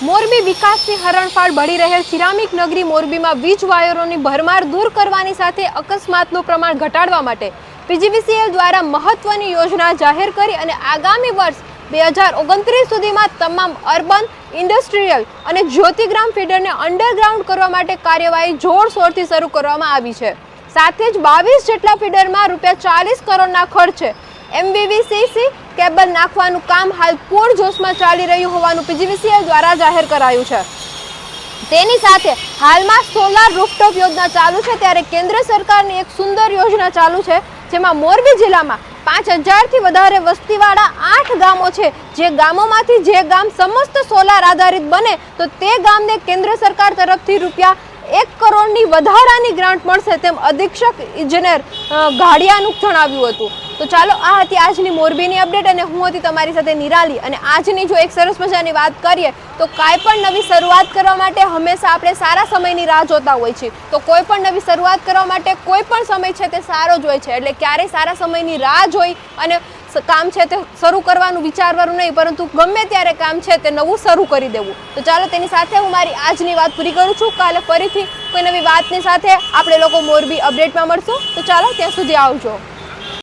મોરબી વિકાસની હરણફાળ ભળી રહેલ સિરામિક નગરી મોરબીમાં વીજ વાયરોની ભરમાર દૂર કરવાની સાથે અકસ્માતનું પ્રમાણ ઘટાડવા માટે પીજીવીસીએલ દ્વારા મહત્વની યોજના જાહેર કરી અને આગામી વર્ષ બે હજાર ઓગણત્રીસ સુધીમાં તમામ અર્બન, ઇન્ડસ્ટ્રીયલ અને જ્યોતિગ્રામ ફીડરને અંડરગ્રાઉન્ડ કરવા માટે કાર્યવાહી જોરશોરથી શરૂ કરવામાં આવી છે. સાથે જ બાવીસ જેટલા ફીડરમાં રૂપિયા ચાલીસ કરોડના ખર્ચે એમવીવીસીસી કેબલ નાખવાનું કામ હાલ પૂરજોશમાં ચાલી રહ્યું હોવાનું પીજીવીસીએલ દ્વારા જાહેર કરાયું છે. તેની સાથે હાલમાં સોલાર રૂફટોપ યોજના ચાલુ છે, ત્યારે કેન્દ્ર સરકારની એક સુંદર યોજના ચાલુ છે, જેમાં મોરબી જિલ્લામાં પાંચ હજારથી વધારે વસ્તીવાળા આઠ ગામો છે. જે ગામોમાંથી જે ગામ સમસ્ત સોલાર આધારિત બને, તો તે ગામને કેન્દ્ર સરકાર તરફથી રૂપિયા એક કરોડની વધારાની ગ્રાન્ટ મળશે તેમ અધિક્ષક ઇજનેર ઘાડિયાનું જણાવ્યું હતું. તો ચાલો, આ હતી આજની મોરબીની અપડેટ અને હું હતી તમારી સાથે નિરાલી. અને આજની જો એક સરસ મજાની વાત કરીએ, તો કાંઈ પણ નવી શરૂઆત કરવા માટે હંમેશા આપણે સારા સમયની રાહ જોતા હોય છે તો કોઈ પણ નવી શરૂઆત કરવા માટે કોઈ પણ સમય છે તે સારો જ હોય છે. એટલે ક્યારેય સારા સમયની રાહ જોઈ અને કામ છે તે શરૂ કરવાનું વિચારવાનું નહીં, પરંતુ ગમે ત્યારે કામ છે તે નવું શરૂ કરી દેવું. તો ચાલો, તેની સાથે હું મારી આજની વાત પૂરી કરું છું. કાલે ફરીથી કોઈ નવી વાતની સાથે આપણે લોકો મોરબી અપડેટમાં મળશું. તો ચાલો, ત્યાં સુધી આવજો.